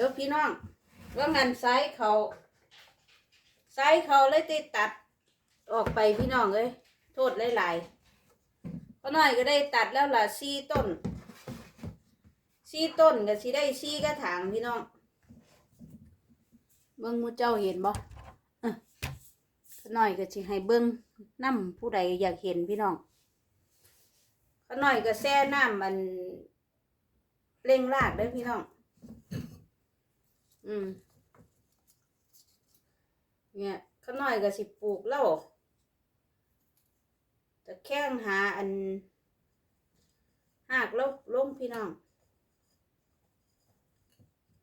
ดี๋ยวพี่น้องว่างานไซส์เขาไซส์เขาเลยติดตัดออกไปพี่น้องเลยโทษหลายๆก็น้อยก็ได้ตัดแล้วล่ะซี่ต้นซี่ต้นก็สิได้ซี่กระถางพี่น้องเบิ้งมูเจ้าเห็นบ่เอ้อก็น้อยก็สิให้เบิ้งน้ำผู้ใดอยากเห็นพี่น้องก็น้อยก็แซ่น้ำมันเร่งรากเด้อพี่น้อง อืม เนี่ยข้าน้อยก็สิปลูกแล้วแต่แข้งหาอันหากแล้วลงพี่น้อง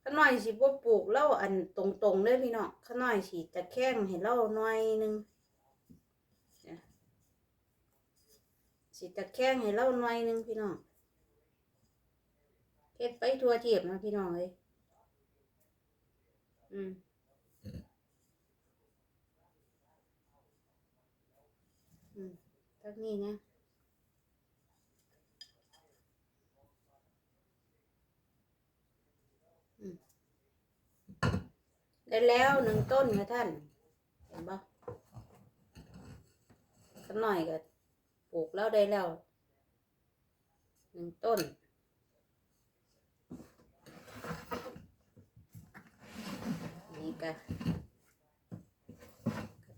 ข้าน้อยสิบ่ปลูกแล้วอันตรงๆเลยพี่น้องข้าน้อยสิจะแข้งให้เล่าหน่อยหนึงเนี่ยสิตะแข้งให้เล่าหน่อยหนึงพี่น้องเฮ็ดไปทั่วเทียบนะพี่น้องเอ้ย อืมอืมทักนี้นะอืมได้แล้วหนึ่งต้นนะท่าน เห็นปะสักหน่อยก็ปลูกแล้วได้แล้วหนึ่งต้น นี่ ก็กระ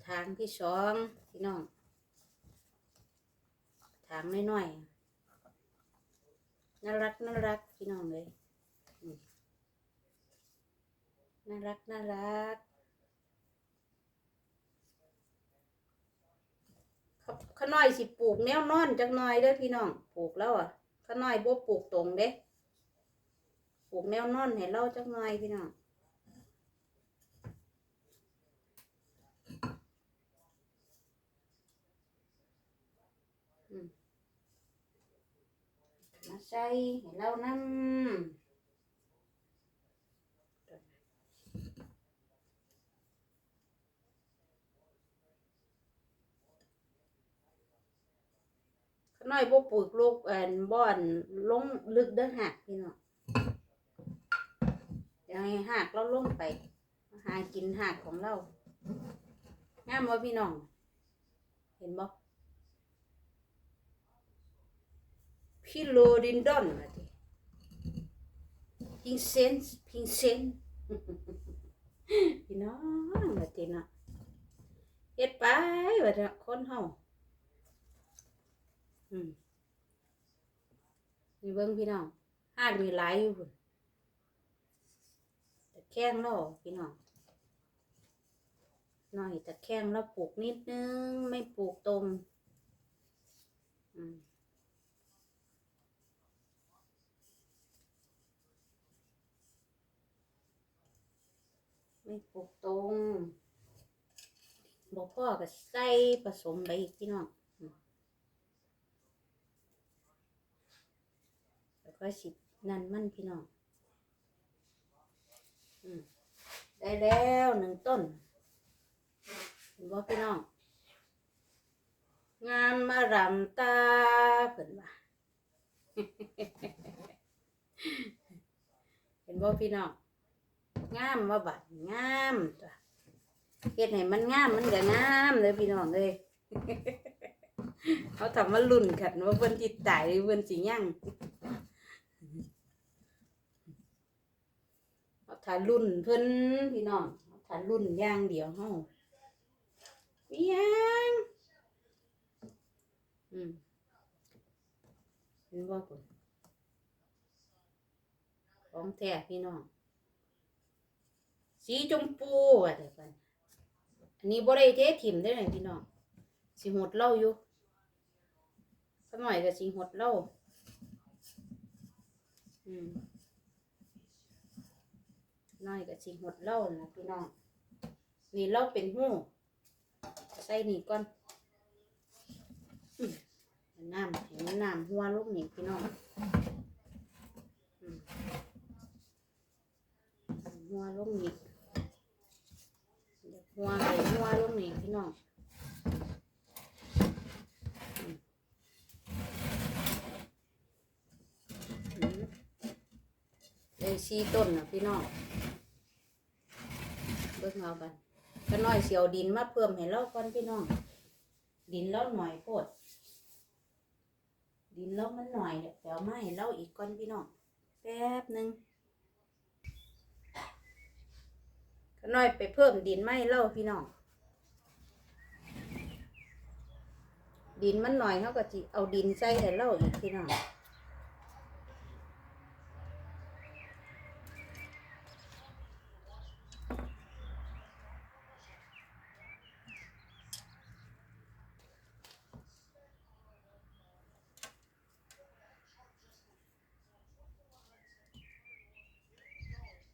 ถางที่สองพี่น้องกระถางน้อยๆน่ารักน่ารักพี่น้องเลยน่ารักน่ารักขขาน้อยสิปลูกแนวนอนจักหน่อยเด้อพี่น้องปลูกแล้วอะข้าน้อยบ่ปลูกตรงเด้ปลูกแนวนอนให้เราจักหน่อยพี่น้อง มา ใส่ให้เรานำน้อยบ่ปลูกลูกแอนบ่อนลงลึกเด้อหักพี่น้องเดี๋ยวให้หักเราลงไป หากินหักของเรางามบ่พี่น้อง เห็นบ่ พิโลดินดอนมาดิพิงเซนพิงเซนพี่น้องมาดินะเฮ็ดไปว่าเถอะคนเฮาอืมนี่เบิ่งพี่น้องหามีหลายอยู่พุ่นแต่แข้งเราพี่น้องน้อยแต่แข้งเราปลูกนิดนึง ไม่ปลูกตรงอืม ไม่ปลูกตรงบอกพ่อก็ใส่ผสมไปอีกพี่น้องแล้วก็สินั่นมันพี่น้องอได้แล้วหนึ่งต้นเห็นบ่พี่น้อง งามมารำตาเพิ่นว่าเห็นบ่พี่น้อง งามว่าบัดงามจ้ะเฮ็ดให้มันงามมันก็งามเลยพี่น้องเลยเขาทำมาลุ่นกันว่าเพิ่นจิตตายหรือเพิ่นสิยั่งเอาถ้ารุ่นเพิ่นพี่น้องเอาถ้ารุ่นอย่างเดียวเฮามีหยังอืมเห็นบ่พุ่นของแท้พี่น้อง สีชมพูอะเดี๋ยวกันอันนี้บ่ได้เทถิ่มได้เลยพี่น้องสีหดเล่าอยู่สักหน่อยก็สีหดเล่าอืมน้อยก็สีหดเล่านะพี่น้องนี่เล่าเป็นหูใส่นี่ก่อนน้ำเห็นน้ำหัวลูกนี่พี่น้องหัวลูกนี่ หัวไปหัวลงนี่พี่น้องอืมอืมได้สี่ต้นนะพี่น้องเบิ่งเอากันก็น้อยเสียวดินมาเพิ่มให้เราก่อนพี่น้อง ดินเราหน่อยโพดดินเรามันหน่อยเดี๋ยวเอามาให้เราอีกก่อนพี่น้องแป๊บหนึ่งก็ น้อยไปเพิ่มดินมาให้เราพี่น้อง ดินมันหน่อยเขาก็จิเอาดินใส่ให้เราอีกพี่น้อง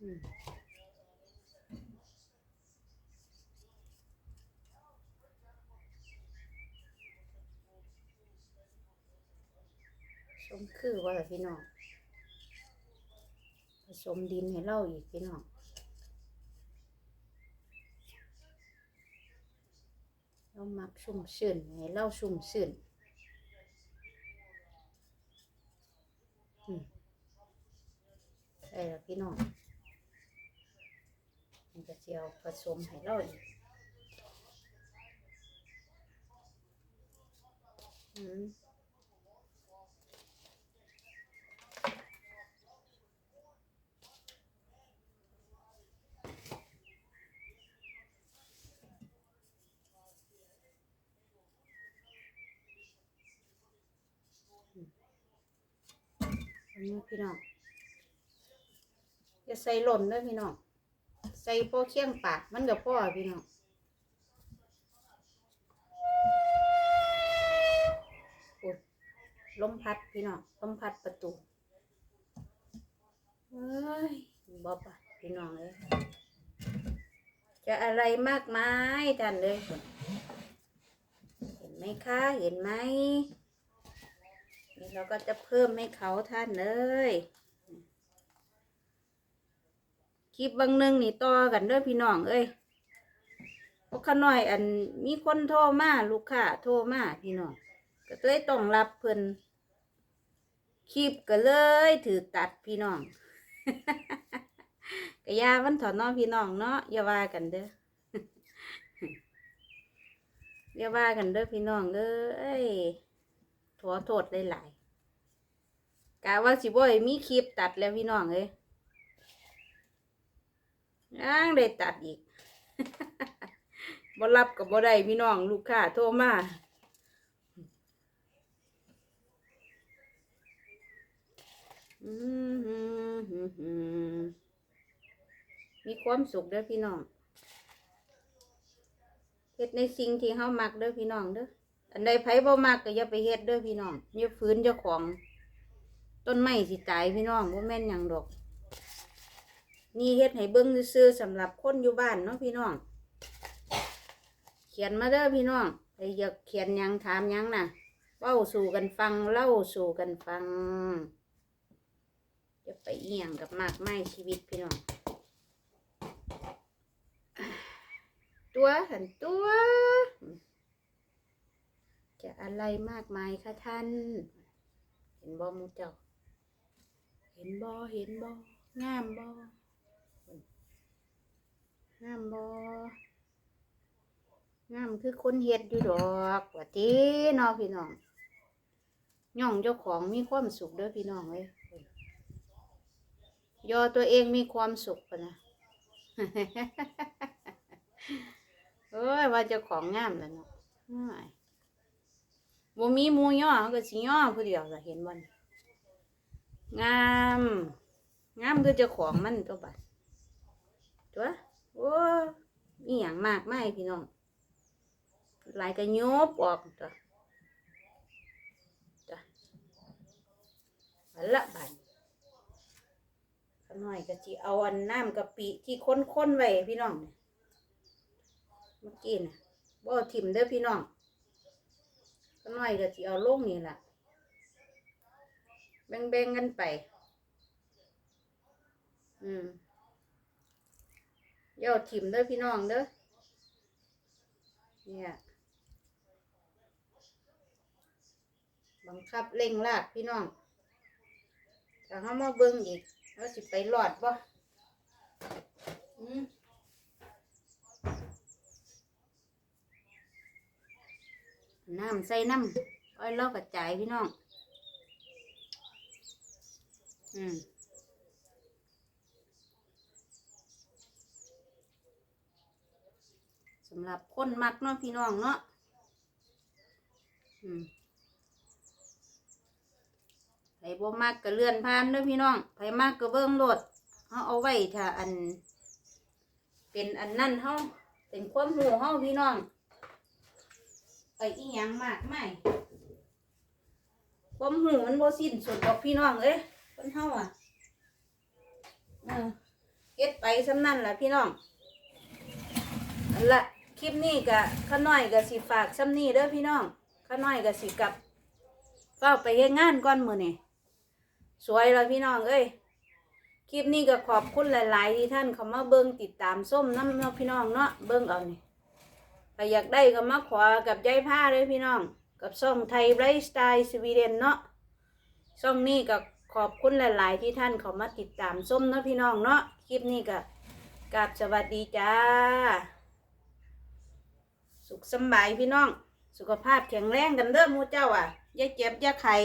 อืม มคือว่าพี่น้องผสมดินให้เราอีกพี่น้องเรามักชุ่มชื่นให้เราชุ่มชื่นอืมใช่แล้วพี่น้องมันก็จะเอาผสมให้เราอีกอืม นนี้พี่น้องจะใส่หล่นด้วยพี่น้องใส่พ่อเคี่ยงปากมันกับพ่อพี่น้องโอ้ยลมพัดพี่น้องล้มพัดประตูเอ้ยบอบอะพี่น้องเลยจะอะไรมากมายท่านเลย เห็นไหมคะ เห็นไหม เราก็จะเพิ่มให้เขาท่านเลยคลิปบางหนึงนี่ต่อกันเด้อพี่น้องเอ้ยเพราะขาน้อยอันมีคนโทรมาลูกค้าโทรมาพี่น้องก็เลยต้องรับเพิ่นคลิปก็เลยถือตัดพี่น้องก็ยาวันถอนน้องพี่น้องเนาะอย่าว่ากันเด้ออย่าว่ากันเด้อพี่น้องเอ้ย ขอโทษหลายๆกะว่าสิบ่ให้มีคลิปตัดแล้วพี่น้องเอ้ยยังได้ตัดอีกบ่รับกับบ่ได้พี่น้องลูกค้าโทรมาอมมีความสุขเด้อพี่น้องเฮ็ดในสิ่งที่เฮามักเด้อพี่น้องเด้อ อันใดไผบ่มักก็อย่าไปเฮ็ดเด้อพี่น้องอย่าฝืนเจ้าของ ต้นไม้สิตายพี่น้องบ่แม่นหยังดอกนี่เฮ็ดให้เบิ่งซื่อๆสำหรับคนอยู่บ้านเนาะพี่น้อง เขียนมาเด้อพี่น้องใครอยากเขียนหยังถามหยังน่ะเว้าสู่กันฟังเล่าสู่กันฟัง จะไปเอียงกับมากไม้ชีวิตพี่น้อง ตัวหันตัว จะอะไรมากมายคะท่าน เห็นบ่หมูเจ้า เห็นบ่เห็นบ่งามบ่งามบองามคือคนเฮ็ดอยู่ดอกว่าติเน้อพี่น้องย่องเจ้าของมีความสุขเด้อพี่น้องเอ้ยยอตัวเองมีความสุขปะนะเอ้ยว่าเจ้าของงามแล้วเนาะ บ่มีหมูย่อเขาก็สิย่อผู้เดียวล่ะเห็นบ่นงาม งามคือเจ้าของมันตัวบัดตัวโอ้อีหยังมากไม่พี่น้องหลายก็โยบออกจ้ะจ้ะอันละบันขน้อยก็จีเอาอันน้ำกะปิที่ค้นๆไว้พี่น้องเมื่อกี้นะบ่เอาถิ่มเด้อพี่น้อง ขน้อยก็จีเอาลงนี่ล่ะ แบ่งๆกันไป อืมอย่าเอาถิ่มเด้อพี่น้องเด้อเนี่ยบังคับเร่งลากพี่น้องถ้าเขามาเบิ่งอีกแล้วสิไปรอดบ่อืม น้ำใส่น้ำอ้อยเล่ากระจายพี่น้อง อืมสำหรับคนมักเนาะพี่น้องเนาะอืมไผบ่มักก็เลื่อนผ่านเด้อพี่น้องไผมักก็เบิ่งโลดเฮาเอาไว้ถ้าอัน เป็นอันนั่นเฮาเป็นความหูเฮาพี่น้อง อ้อีหยังมากไม่ความหูมันบ่สิ้นสุดดอกพี่น้องเอ้ยคนเฮาอะเออเก็ดไปสำนั่นแหละพี่น้องอันละคลิปนี้ก็ข้าน้อยก็สิฝากซ้ำนี้เด้อพี่น้องข้าน้อยก็สิกลับเฝ้าไปเฮ็ดงานก่อนมื้อนี้สวยแล้วพี่น้องเอ้ยคลิปนี้ก็ขอบคุณหลาย ๆ ที่ท่านเขามาเบิ้งติดตามส้มน้ำเนาะพี่น้องเนาะเบิ้งเอานี่ ถ้าอยากได้ก็มาขอกับยายผ้าเลยพี่น้อง กับช่องไทยไบรท์สไตล์สวีเดนเนาะช่องนี้ก็ขอบคุณหลาย ๆ ที่ท่านเขามาติดตามส้มเนาะพี่น้องเนาะคลิปนี้ก็กราบสวัสดีจ้า สุขสบายพี่น้อง สุขภาพแข็งแรงกันเด้อมูเจ้าอะอย่าเจ็บอย่าไข้